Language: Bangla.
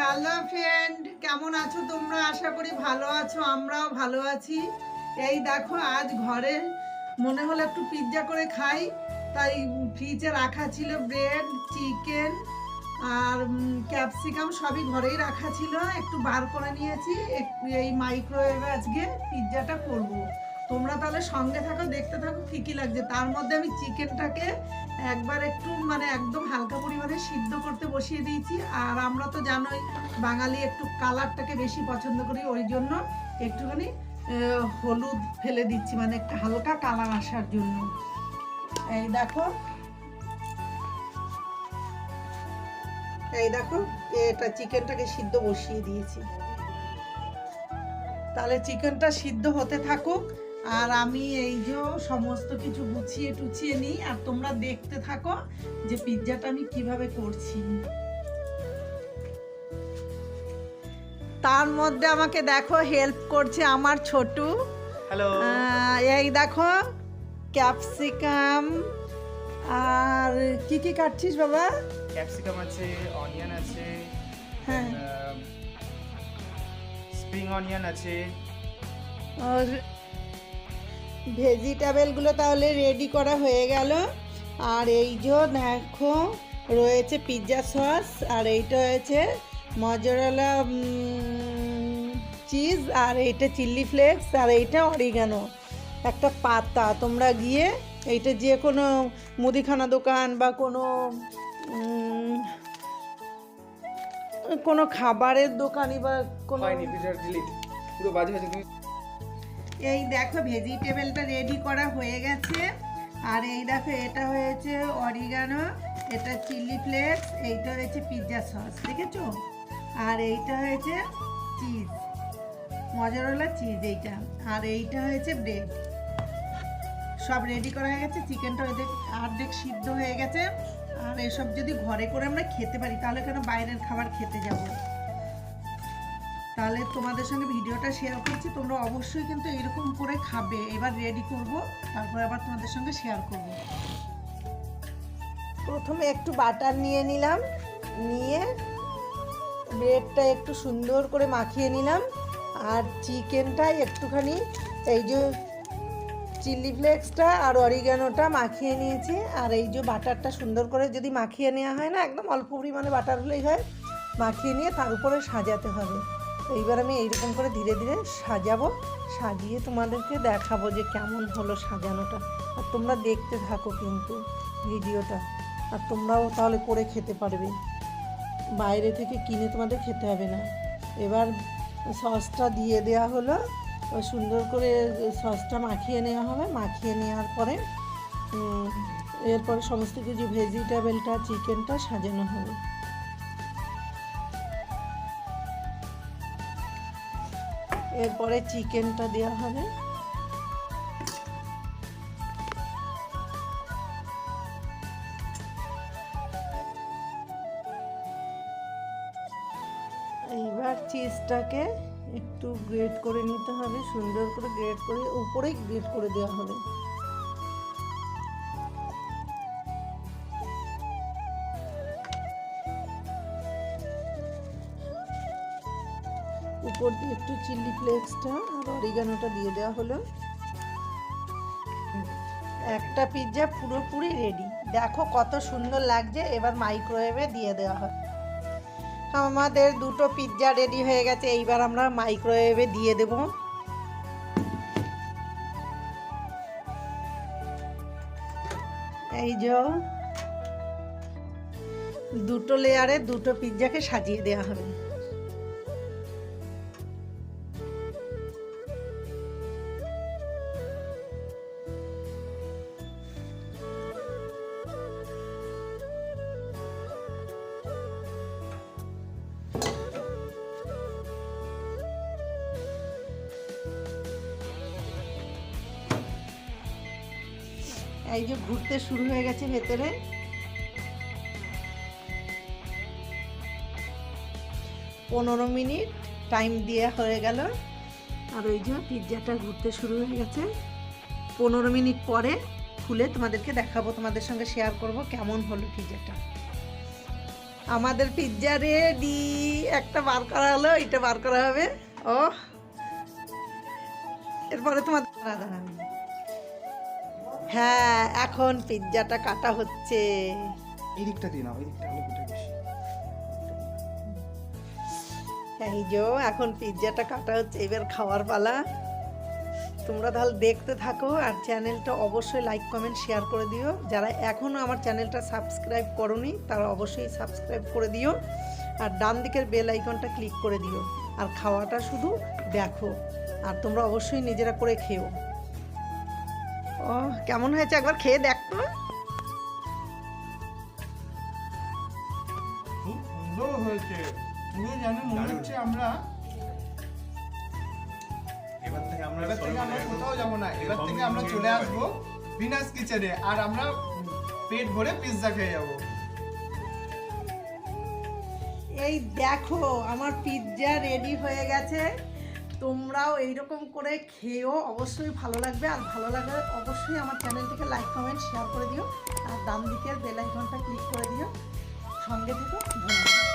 হ্যালো ফ্রেন্ড, কেমন আছো তোমরা? আশা করি ভালো আছো, আমরাও ভালো আছি। এই দেখো, আজ ঘরে মনে হলো একটু পিৎজা করে খাই, তাই ফ্রিজে রাখা ছিল ব্রেড চিকেন আর ক্যাপসিকাম সবই ঘরেই রাখা ছিল। একটু বার করে নিয়েছি এই মাইক্রোওয়েভে আজকে পিৎজাটা করব। তোমরা তাহলে সঙ্গে থাকো, দেখতে থাকো ঠিকই লাগছে। তার মধ্যে আমি চিকেনটাকে একবার একটু মানে একদম হালকা পরিমাণে সিদ্ধ করতে বসিয়ে দিয়েছি। আর আমরা তো জানোই, বাঙালি একটু কালারটাকে বেশি পছন্দ করি, ওই জন্য একটুখানি হলুদ ফেলে দিচ্ছি মানে একটা হালকা কালার আসার জন্য। এই দেখো। এই দেখো, এটা চিকেনটাকে সিদ্ধ বসিয়ে দিয়েছি। তাহলে চিকেনটা সিদ্ধ হতে থাকুক। আর আমি এই যে সমস্ত কিছু গুছিয়ে টুছিয়ে নিই আর তোমরা দেখতে থাকো যে পিৎজাটা আমি কীভাবে করছি। তার মধ্যে আমাকে দেখো হেল্প করছে আমার ছোটু। হ্যালো এই দেখো ক্যাপসিকাম আর কি কি কাটছিস বাবা? ক্যাপসিকাম আছে অনিয়ন আছে হ্যাঁ। স্প্রিং অনিয়ন আছে। আর ভেজিটেবলগুলো তাহলে রেডি করা হয়ে গেল। আর এই যে দেখো, রয়েছে পিৎজা সস আর এইটা হয়েছে মজরালা চিজ আর এইটা চিলি ফ্লেক্স আর এইটা অরিগানো একটা পাতা, তোমরা গিয়ে এইটা যে কোনো মুদিখানা দোকান বা কোনো কোনো খাবারের দোকানই বা কোনো পুরো বাজে এই দেখো ভেজিটেবলটা রেডি করা হয়ে গেছে। আর এই দেখো এটা হয়েছে অরিগানো এটা চিলি ফ্লেক্স এইটা হয়েছে পিৎজা সস দেখেছ? আর এইটা হয়েছে চিজ মজারওয়ালা চিজ এইটা। আর এইটা হয়েছে ব্রেড সব রেডি করা হয়ে গেছে চিকেনটা অর্ধেক অর্ধেক সিদ্ধ হয়ে গেছে। আর এসব যদি ঘরে করে আমরা খেতে পারি, তাহলে কেন বাইরের খাবার খেতে যাব? তাহলে তোমাদের সঙ্গে ভিডিওটা শেয়ার করছি। তোমরা অবশ্যই কিন্তু এরকম করে খাবে। এবার রেডি করব, তারপর আবার তোমাদের সঙ্গে শেয়ার করব। প্রথমে একটু বাটার নিয়ে নিলাম, নিয়ে ব্রেডটা একটু সুন্দর করে মাখিয়ে নিলাম। আর চিকেনটা একটুখানি, এই যে চিলি ফ্লেক্সটা আর অরিগানোটা মাখিয়ে নিয়েছি। আর এই যে বাটারটা সুন্দর করে যদি মাখিয়ে নেওয়া হয় না, একদম অল্প পরিমাণে বাটার হলেই হয়, মাখিয়ে নিয়ে তার উপরে সাজাতে হবে। এইবার আমি এইরকম করে ধীরে ধীরে সাজাবো, সাজিয়ে তোমাদেরকে দেখাবো যে কেমন হলো সাজানোটা। আর তোমরা দেখতে থাকো কিন্তু ভিডিওটা। আর তোমরাও তাহলে করে খেতে পারবে। বাইরে থেকে কিনে তোমাদের খেতে হবে না। এবার সসটা দিয়ে দেওয়া হলো। সুন্দর করে সসটা মাখিয়ে নেওয়া হবে। মাখিয়ে নেওয়ার পরে এরপরে সমস্ত কিছু ভেজিটেবলটা, চিকেনটা সাজানো হবে। এরপরে চিকেনটা দেওয়া হবে। এইবার চিজটাকে একটু গ্রেট করে নিতে হবে, সুন্দর করে গ্রেট করে, উপরেই গ্রেট করে দেওয়া হবে। উপর দিয়ে একটু চিলি ফ্লেক্সটা আর অরিগানোটা দিয়ে দেওয়া হলো। একটা পিৎজা পুরোপুরি রেডি দেখো কত সুন্দর লাগছে, এবার মাইক্রোওয়েভে দিয়ে দেওয়া হয়। আমাদের দুটো পিৎজা রেডি হয়ে গেছে, এইবার আমরা মাইক্রোওয়েভে দিয়ে দেব। এই যে দুটো লেয়ারে দুটো পিৎজাকে সাজিয়ে দেওয়া হবে। এই যে ঘুরতে শুরু হয়ে গেছে ভেতরে। পনেরো মিনিট টাইম দিয়ে হয়ে গেল। আর ওই যে পিৎজাটা ঘুরতে শুরু হয়ে গেছে। পনেরো মিনিট পরে খুলে তোমাদেরকে দেখাবো, তোমাদের সঙ্গে শেয়ার করব কেমন হলো পিৎজাটা আমাদের পিৎজা রেডি একটা বার করা হলো এটা বার করা হবে। ও এরপরে তোমার দাঁড়া দাঁড়া হ্যাঁ এখন পিৎজাটা কাটা হচ্ছে। এই দিকটা দিয়ে নাও এই দিকটা আলু কুটে বেশি এই যে এখন পিৎজাটা কাটা হচ্ছে এবার খাওয়ার পালা। তোমরা তাহলে দেখতে থাকো আর চ্যানেলটা অবশ্যই লাইক কমেন্ট শেয়ার করে দিও। যারা এখনও আমার চ্যানেলটা সাবস্ক্রাইব করনি তারা অবশ্যই সাবস্ক্রাইব করে দিও। আর ডান দিকের বেল আইকনটা ক্লিক করে দিও। আর খাওয়াটা শুধু দেখো। আর তোমরা অবশ্যই নিজেরা করে খেও। ও কেমন হয়েছে? একবার খেয়ে দেখ তো। সুন্দর হয়েছে। পুরো জানো মনে হচ্ছে আমরা এবার থেকে আমরা এবার থেকে আমরা কোথাও যাব না। এবার থেকে আমরা চলে আসব ভিনাস কিচেনে আর আমরা পেট ভরে পিৎজা খেয়ে যাব। এই দেখো আমার পিৎজা রেডি হয়ে গেছে। তোমরাও এইরকম করে খেয়েও অবশ্যই ভালো লাগবে। আর ভালো লাগলে অবশ্যই আমার চ্যানেলটিকে লাইক কমেন্ট শেয়ার করে দিও। আর দাম দিকের বেল আইকনটা ক্লিক করে দিও। সঙ্গে থেকো, ধন্যবাদ।